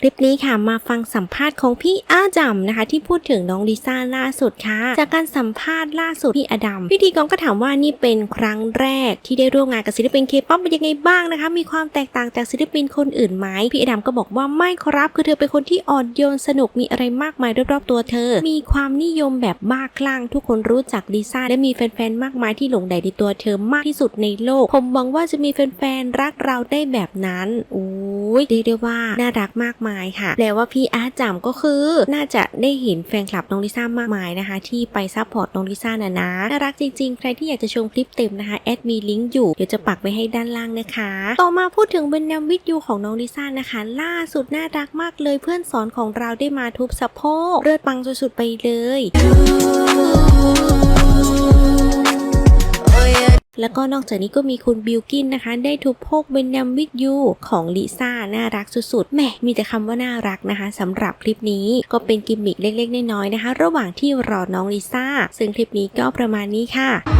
คลิปนี้ค่ะมาฟังสัมภาษณ์ของพี่อาดัมนะคะ ที่พูดถึงน้องลิซ่าล่าสุดค่ะ จากการสัมภาษณ์ล่าสุดพี่อาดัมพิธีกรก็ถามว่านี่เป็นครั้งแรกที่ได้ร่วมงานกับศิลปินเคป๊อปเป็นยังไงบ้างนะคะ มีความแตกต่างจากศิลปินคนอื่นไหมพี่อาดัมก็บอกว่าไม่ครับ คือเธอเป็นคนที่อ่อนโยนสนุกมีอะไรมากมายรอบๆตัวเธอ มีความนิยมแบบบ้าคลั่งทุกคนรู้จักลิซ่าและมีแฟนๆมากมายที่หลงใหลในตัวเธอมากที่สุดในโลกผมหวังว่าจะมีแฟนๆรักเราได้แบบนั้นโอ้ยเรียกได้ว่าน่ารักมากมายค่ะแปลว่าพี่อาร์ตจำก็คือน่าจะได้เห็นแฟนคลับน้องลิซ่ามากมายนะคะ ที่ไปซัพพอร์ตน้องลิซ่านะนะน่ารักจริงๆ ใครที่อยากจะชมคลิปเต็มนะคะแอดมีลิงก์อยู่เดี๋ยวจะปักไว้ให้ด้านล่างนะคะ ต่อมาพูดถึงเบนแนมวิดยูของน้องลิซ่านะคะ ล่าสุดน่ารักมากเลยเพื่อนสอนของเราได้มาทุบสะโพกเลือดปังสุดๆไปเลย แล้วก็นอกจากนี้ก็มีคุณบิลกินนะคะ ได้ถูกพกเบนยามวิดยูของลิซ่าน่ารักสุดๆแหมมีแต่คำว่าน่ารักนะคะสำหรับคลิปนี้ก็เป็นกิมมิคเล็กๆน้อยๆนะคะ ระหว่างที่รอน้องลิซ่าซึ่งคลิปนี้ก็ประมาณนี้ค่ะ